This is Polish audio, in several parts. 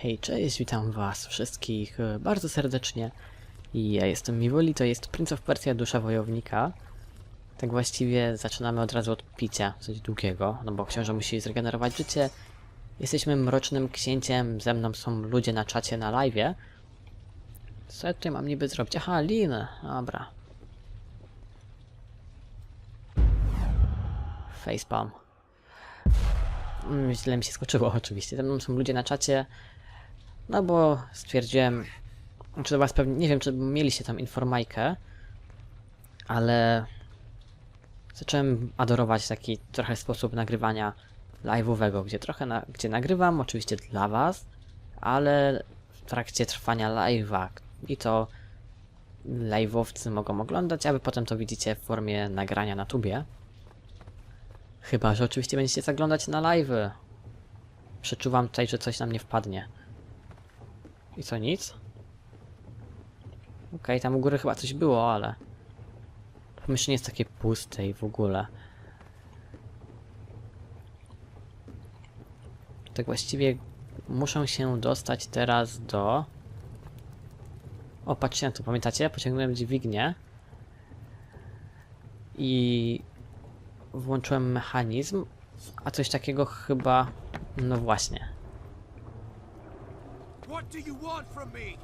Hej, cześć, witam was wszystkich e, bardzo serdecznie. Ja jestem Miwoli, to jest Prince of Persia Dusza Wojownika. Tak właściwie zaczynamy od razu od picia, coś długiego, no bo książę musi zregenerować życie. Jesteśmy mrocznym księciem, ze mną są ludzie na czacie na live'ie. Co ja tutaj mam niby zrobić? Aha, lin, dobra. Facepalm. Mm, Źle mi się skoczyło oczywiście. Ze mną są ludzie na czacie. No bo stwierdziłem, czy was pewnie, nie wiem czy mieliście tam informajkę, ale zacząłem adorować taki trochę sposób nagrywania live'owego, gdzie trochę na, gdzie nagrywam oczywiście dla was, ale w trakcie trwania live'a i to live'owcy mogą oglądać, a wy potem to widzicie w formie nagrania na tubie. Chyba, że oczywiście będziecie zaglądać na live'y. Przeczuwam tutaj, że coś na mnie wpadnie. I co, nic? Okej, tam u góry chyba coś było, ale... Pomieszczenie jest takie puste i w ogóle. Tak właściwie muszę się dostać teraz do... O, patrzcie na to, pamiętacie? Pociągnąłem dźwignię. I... Włączyłem mechanizm, a coś takiego chyba... No właśnie. What do you want from me?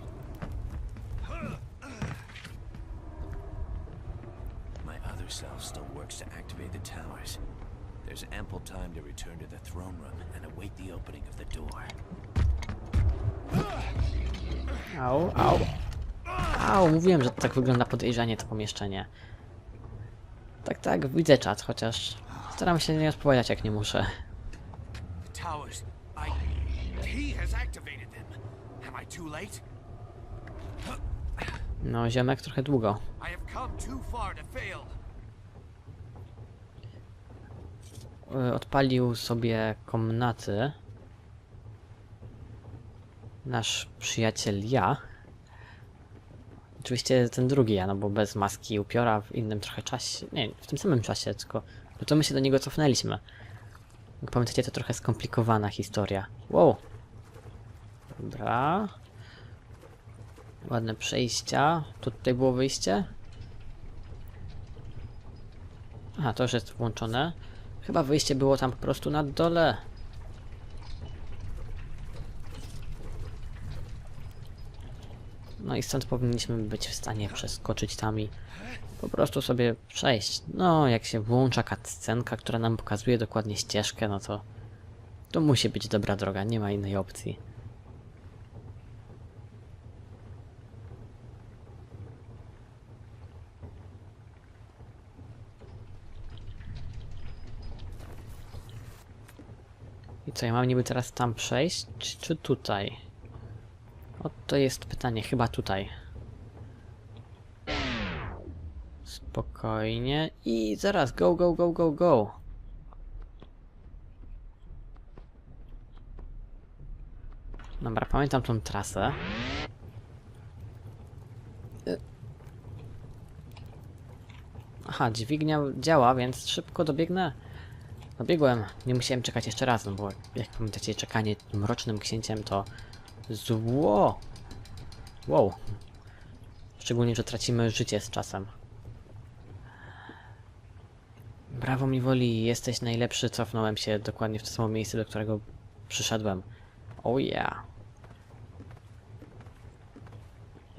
My other self still works to activate the towers. There's ample time to return to the throne room and await the opening of the door. Au, au. Au, mówiłem, że tak wygląda podejrzanie to pomieszczenie. Tak, tak, widzę czat, chociaż staram się nie odpowiadać jak nie muszę. The towers. I. He has activated them. Am I too late? No, ziomek trochę długo. I have come too far to fail. Y, Odpalił sobie komnaty. Nasz przyjaciel ja. Oczywiście ten drugi ja, no bo bez maski upiora w innym trochę czasie. Nie, w tym samym czasie, tylko. No to my się do niego cofnęliśmy. Pamiętacie, to trochę skomplikowana historia. Wow. Dobra. Ładne przejścia. Tu tutaj było wyjście? Aha, to już jest włączone. Chyba wyjście było tam po prostu na dole. No i stąd powinniśmy być w stanie przeskoczyć tam i po prostu sobie przejść. No, jak się włącza cutscenka, która nam pokazuje dokładnie ścieżkę, no to to musi być dobra droga, nie ma innej opcji. I co, ja mam niby teraz tam przejść, czy, czy tutaj? Oto jest pytanie, chyba tutaj. Spokojnie i zaraz, go, go, go, go, go. Dobra, pamiętam tą trasę. Aha, dźwignia działa, więc szybko dobiegnę. Dobiegłem, nie musiałem czekać jeszcze raz, no bo jak pamiętacie, czekanie mrocznym księciem to zło. Wow. Szczególnie, że tracimy życie z czasem. Brawo mi woli, jesteś najlepszy, cofnąłem się dokładnie w to samo miejsce, do którego przyszedłem. Oh yeah.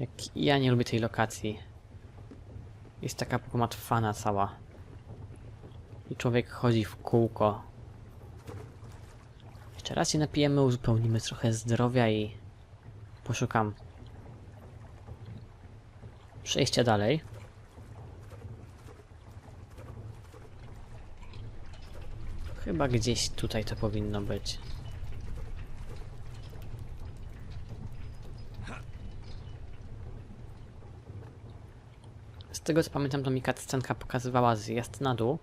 Jak ja nie lubię tej lokacji. Jest taka pomatwana cała. I człowiek chodzi w kółko. Jeszcze raz się napijemy, uzupełnimy trochę zdrowia i poszukam przejścia dalej. Chyba gdzieś tutaj to powinno być. Z tego co pamiętam, to mi scenka pokazywała zjazd na dół,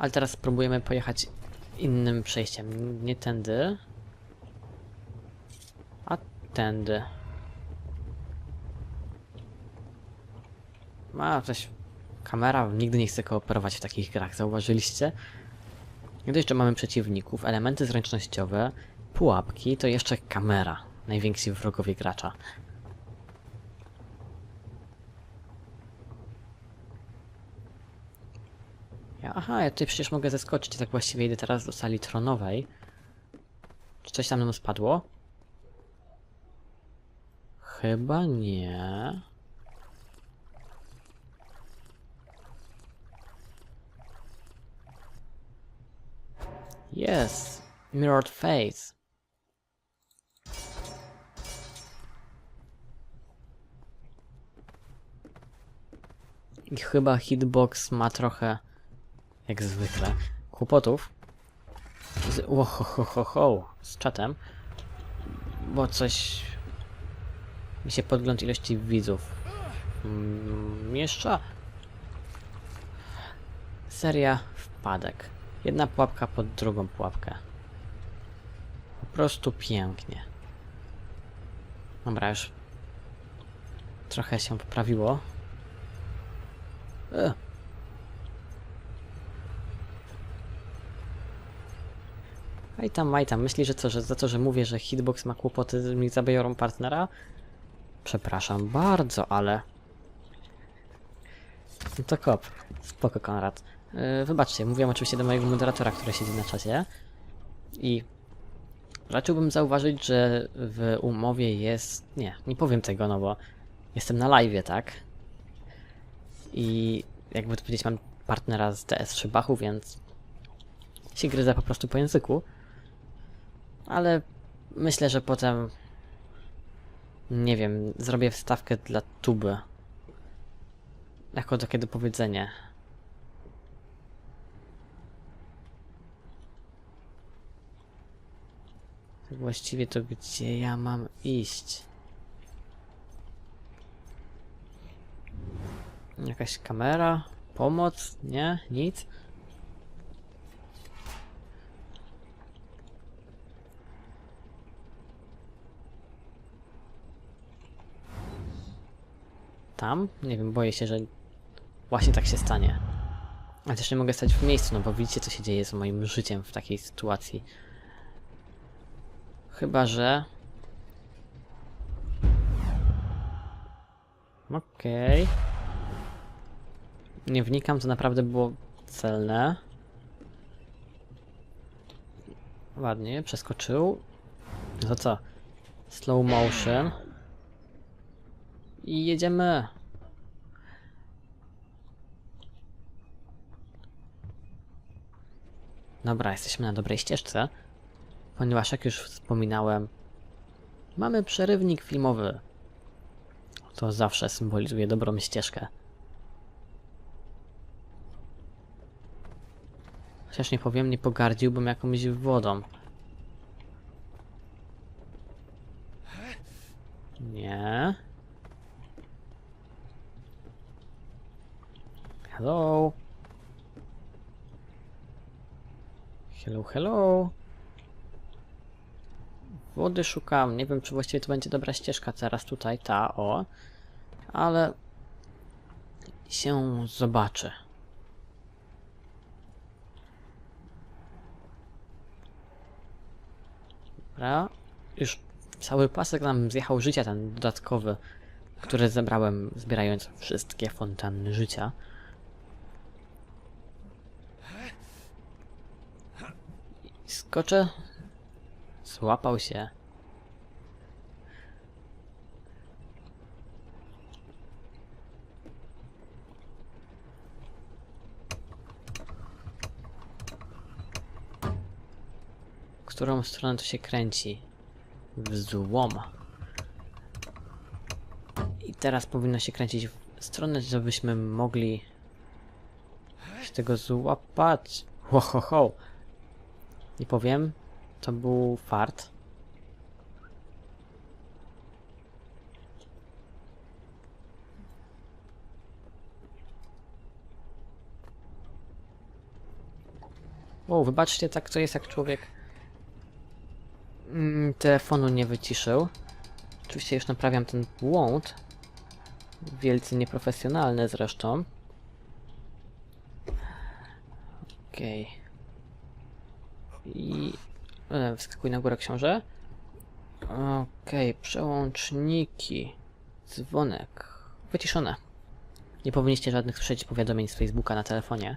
ale teraz spróbujemy pojechać innym przejściem. Nie tędy, a tędy. A, coś... Kamera nigdy nie chce kooperować w takich grach, zauważyliście? Gdy jeszcze mamy przeciwników, elementy zręcznościowe, pułapki, to jeszcze kamera. najwięksi wrogowie gracza. Ja, aha, ja tutaj przecież mogę zeskoczyć, tak właściwie idę teraz do sali tronowej. Czy coś tam nam spadło? Chyba nie. Yes, mirrored face. I chyba hitbox ma trochę, jak zwykle, kłopotów. Z, ho, ho, ho, ho, z czatem. Bo coś mi się podgląd ilości widzów mm, mieszcza. Seria wpadek. Jedna pułapka pod drugą pułapkę. Po prostu pięknie. Dobra, już trochę się poprawiło. E. Aj tam, aj tam. Myśli, że co, że za to, że mówię, że hitbox ma kłopoty, mi zabiorą partnera? Przepraszam bardzo, ale... No to kop. Spoko, Konrad. Yy, wybaczcie, mówiłem oczywiście do mojego moderatora, który siedzi na czasie. I... Raczyłbym zauważyć, że w umowie jest... Nie, nie powiem tego, no bo... Jestem na live, tak? I... Jakby to powiedzieć, mam partnera z TS3 Bachu, więc... się gryzę po prostu po języku. Ale... Myślę, że potem nie wiem, zrobię wstawkę dla tuby. Jako takie dopowiedzenie. Tak właściwie to gdzie ja mam iść? Jakaś kamera? Pomoc? Nie? Nic? Tam? Nie wiem, boję się, że właśnie tak się stanie. Ale też nie mogę stać w miejscu, no bo widzicie co się dzieje z moim życiem w takiej sytuacji. Chyba, że... Okej. Nie wnikam, to naprawdę było celne. Ładnie, przeskoczył. No to co? Slow motion. I jedziemy. Dobra, jesteśmy na dobrej ścieżce. Ponieważ, jak już wspominałem, mamy przerywnik filmowy. To zawsze symbolizuje dobrą ścieżkę. Chociaż nie powiem, nie pogardziłbym jakąś wodą. Nie. Hello. Hello, hello. Wody szukam. Nie wiem, czy właściwie to będzie dobra ścieżka teraz tutaj, ta, o. Ale się zobaczy. Dobra. Już cały pasek nam zjechał życia, ten dodatkowy, który zebrałem zbierając wszystkie fontanny życia. I skoczę. Złapał się. Którą stronę to się kręci? W złom. I teraz powinno się kręcić w stronę, żebyśmy mogli się tego złapać. Ho, ho, ho. Nie powiem, to był fart. O, wybaczcie, tak to jest jak człowiek mm, telefonu nie wyciszył. Oczywiście już naprawiam ten błąd. Wielce nieprofesjonalny zresztą. Okej. I... E, wskakuj na górę książę. Okej, przełączniki. Dzwonek. Wyciszone. Nie powinniście żadnych słyszeć powiadomień z Facebooka na telefonie.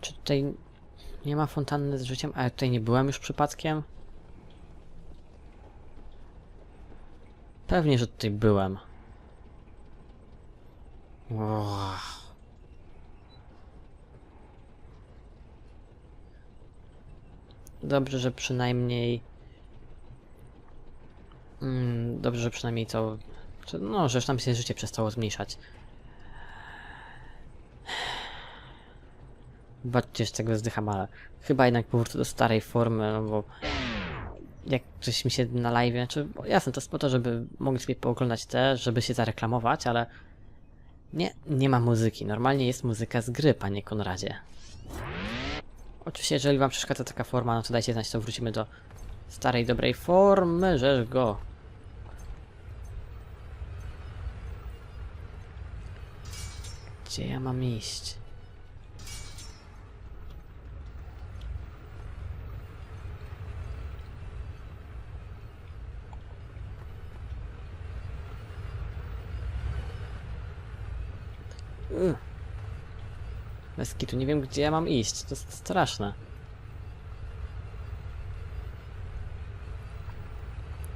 Czy tutaj nie ma fontanny z życiem? A ja tutaj nie byłem już przypadkiem? Pewnie, że tutaj byłem. Dobrze, że przynajmniej. Mm, dobrze, że przynajmniej że- No, że tam się życie przestało zmniejszać. Zobaczcie, z tego zdycham, ale chyba jednak powrócę do starej formy, no bo jak mi się na live, znaczy, bo jasne, to jest po to, żeby mogli sobie pooglądać te, żeby się zareklamować, ale nie, nie ma muzyki. Normalnie jest muzyka z gry, panie Konradzie. Oczywiście, jeżeli wam przeszkadza taka forma, no to dajcie znać, to wrócimy do starej, dobrej formy, żeż go. Gdzie ja mam iść? Ugh. Bez kitu, nie wiem gdzie ja mam iść, to jest straszne.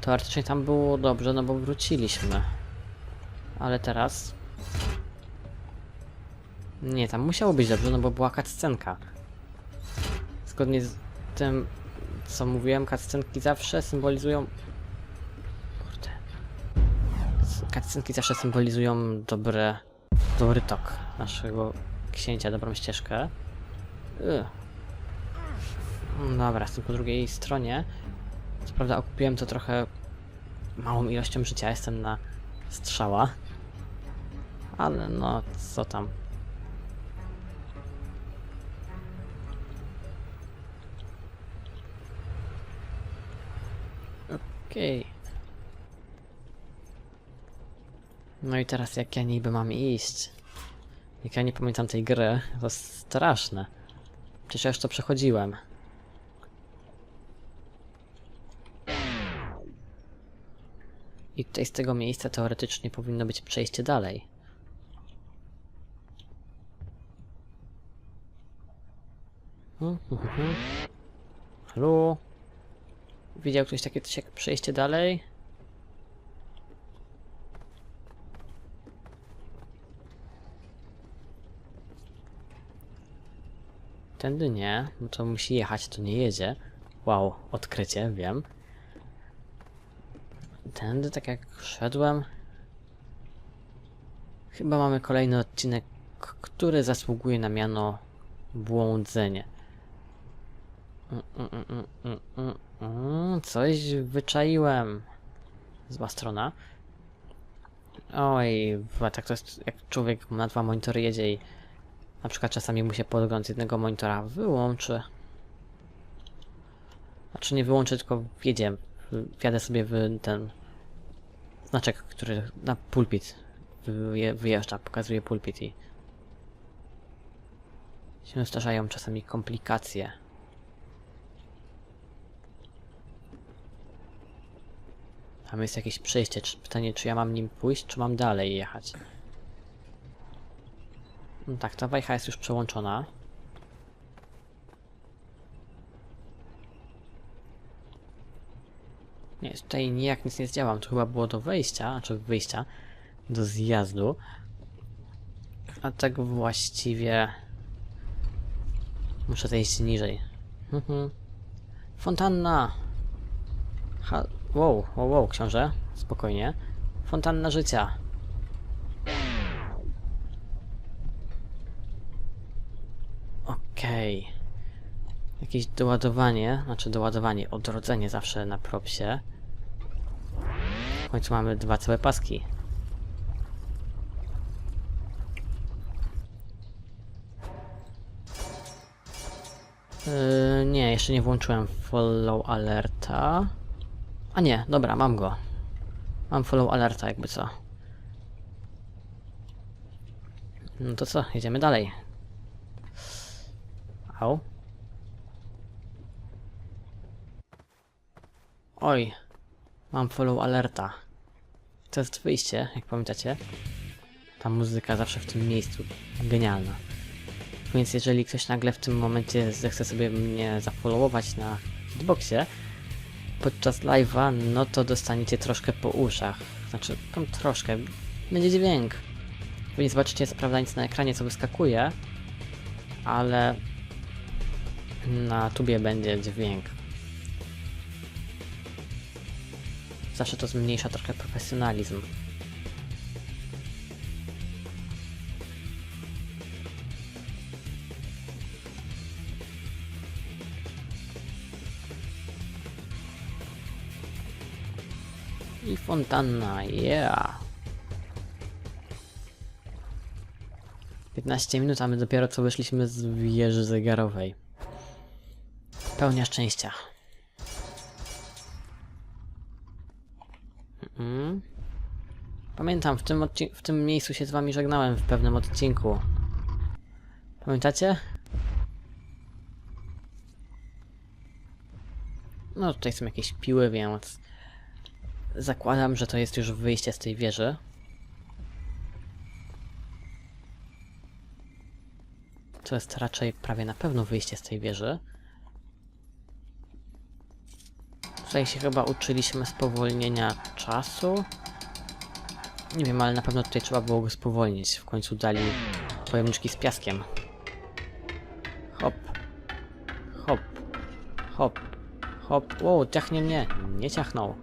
Teoretycznie tam było dobrze, no bo wróciliśmy. Ale teraz... Nie, tam musiało być dobrze, no bo była cutscenka. Zgodnie z tym, co mówiłem, cutscenki zawsze symbolizują... Kurde. Cutscenki zawsze symbolizują dobre... Dobry tok naszego księcia, dobrą ścieżkę. Ugh. Dobra, jestem po drugiej stronie. Co prawda okupiłem to trochę małą ilością życia, jestem na strzała. Ale no, co tam. Okej. No i teraz jak ja niby mam iść? Jak ja nie pamiętam tej gry, to straszne. Przecież ja już to przechodziłem. I tutaj z tego miejsca teoretycznie powinno być przejście dalej. Hmm, hmm, hmm. Halo? Widział ktoś takie coś jak przejście dalej? Tędy nie, no to musi jechać, to nie jedzie. Wow, odkrycie, wiem. Tędy, tak jak szedłem. Chyba mamy kolejny odcinek, który zasługuje na miano błądzenie. Coś wyczaiłem. Zła strona. Oj, tak to jest, jak człowiek na dwa monitory jedzie i na przykład czasami mu się podgląd z jednego monitora wyłączy. Znaczy nie wyłączy, tylko wjedzie. Wjadę sobie w ten znaczek, który na pulpit wyje- wyjeżdża, pokazuje pulpit i się zdarzają czasami komplikacje. Tam jest jakieś przejście. Czy, pytanie, czy ja mam nim pójść, czy mam dalej jechać? No tak, ta wajcha jest już przełączona. Nie, tutaj nijak nic nie zdziałam. To chyba było do wejścia, znaczy wyjścia, do zjazdu. A tak właściwie... Muszę zejść niżej. Mhm. Fontanna! Ha... Wow, wow, wow, książę. Spokojnie. Fontanna życia. Okej. Jakieś doładowanie, znaczy doładowanie, odrodzenie zawsze na propsie. W końcu mamy dwa całe paski. Yy, nie, jeszcze nie włączyłem follow alerta. A nie, dobra, mam go. Mam follow alerta, jakby co. No to co, jedziemy dalej. Au. Oj, mam follow alerta. To jest wyjście, jak pamiętacie. Ta muzyka zawsze w tym miejscu genialna. Więc jeżeli ktoś nagle w tym momencie zechce sobie mnie zafollowować na hitboxie podczas live'a, no to dostaniecie troszkę po uszach. Znaczy, tam troszkę. Będzie dźwięk. Wy nie zobaczycie co prawda nic na ekranie, co wyskakuje, ale na tubie będzie dźwięk. Zawsze to zmniejsza trochę profesjonalizm. I fontanna, yeah! 15 minut, a my dopiero co wyszliśmy z wieży zegarowej. Pełnia szczęścia. Pamiętam, w tym, w tym miejscu się z wami żegnałem w pewnym odcinku. Pamiętacie? No tutaj są jakieś piły, więc zakładam, że to jest już wyjście z tej wieży. To jest raczej prawie na pewno wyjście z tej wieży. Tutaj się chyba uczyliśmy spowolnienia czasu. Nie wiem, ale na pewno tutaj trzeba było go spowolnić. W końcu dali pojemniczki z piaskiem. Hop. Hop. Hop. Hop. Wow, ciachnie mnie. Nie ciachnął.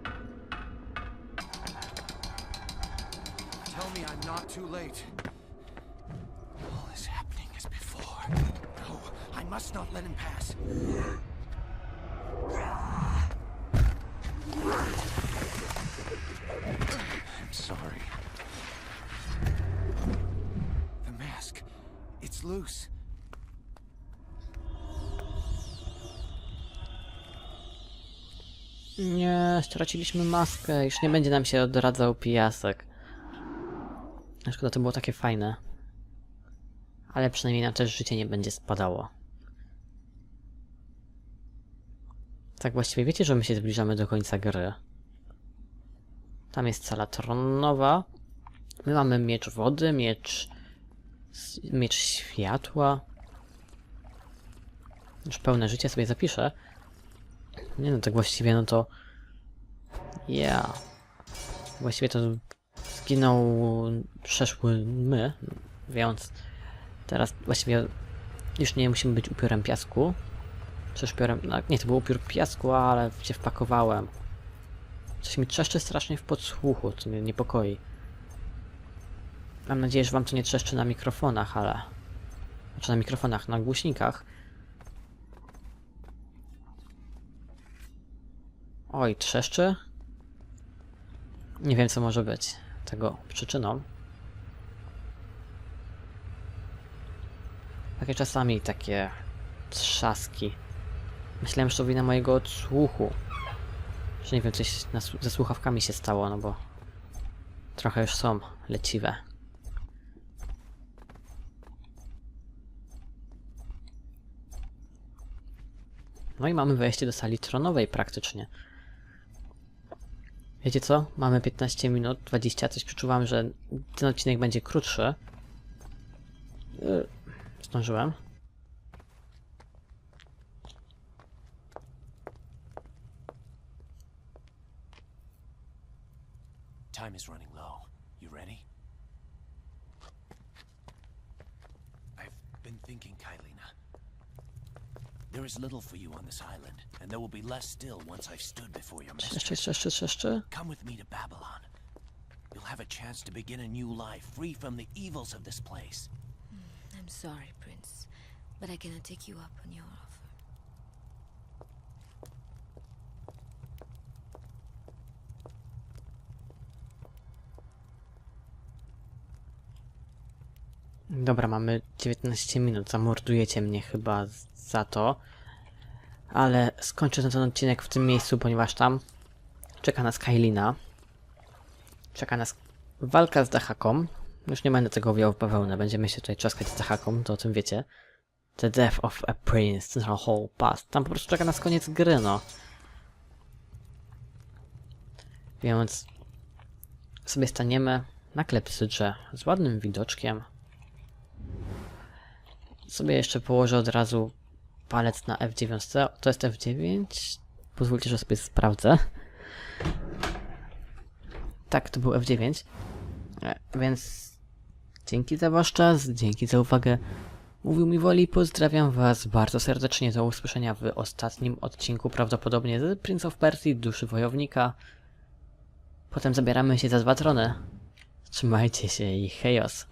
Tell Loose. Nie, straciliśmy maskę. Już nie będzie nam się odradzał pijasek. Na Szkoda, to było takie fajne. Ale przynajmniej nam też życie nie będzie spadało. Tak właściwie wiecie, że my się zbliżamy do końca gry. Tam jest sala tronowa. My mamy miecz wody, miecz... miecz światła. Już pełne życie sobie zapiszę. Nie no, tak właściwie no to... Ja. Właściwie to zginął przeszły my, więc teraz właściwie już nie musimy być upiorem piasku. Czy. No, nie, to był upiór piasku, ale się wpakowałem. Coś mi trzeszczy strasznie w podsłuchu, co mnie niepokoi. Mam nadzieję, że wam to nie trzeszczy na mikrofonach, ale... Znaczy na mikrofonach, na głośnikach. Oj, trzeszczy? Nie wiem, co może być tego przyczyną. Takie czasami takie trzaski. Myślałem, że to wina mojego odsłuchu. Że nie wiem, coś ze słuchawkami się stało, no bo trochę już są leciwe. No i mamy wejście do sali tronowej praktycznie. Wiecie co? Mamy 15 minut, 20, coś przeczuwam, że ten odcinek będzie krótszy. Yy, Zdążyłem. Time is running There is little for you on this island, and there will be less still once I've stood before your Trzeszczy, Sister, sister, trzeszczy. Come with me to Babylon. You'll have a chance to begin a new life, free from the evils of this place. Hmm, I'm sorry, Prince, but I cannot take you up on your offer. Dobra, mamy 19 minut. Zamordujecie mnie chyba za to. Ale skończę ten odcinek w tym miejscu, ponieważ tam czeka nas Kailina. Czeka nas walka z Dahaką. Już nie będę tego wijał w bawełnę. Będziemy się tutaj czaskać z Dahaką, to o tym wiecie. The Death of a Prince, Central Hall Pass. Tam po prostu czeka nas koniec gry, no. Więc sobie staniemy na klepsydrze z ładnym widoczkiem. Sobie jeszcze położę od razu palec na F9. To jest F9. Pozwólcie, że sobie sprawdzę. Tak, to był F9. E, Więc dzięki za wasz czas, dzięki za uwagę. Mówił mi woli, pozdrawiam was bardzo serdecznie. Do usłyszenia w ostatnim odcinku, prawdopodobnie z Prince of Persia, Duszy Wojownika. Potem zabieramy się za dwa trony. Trzymajcie się i hejos.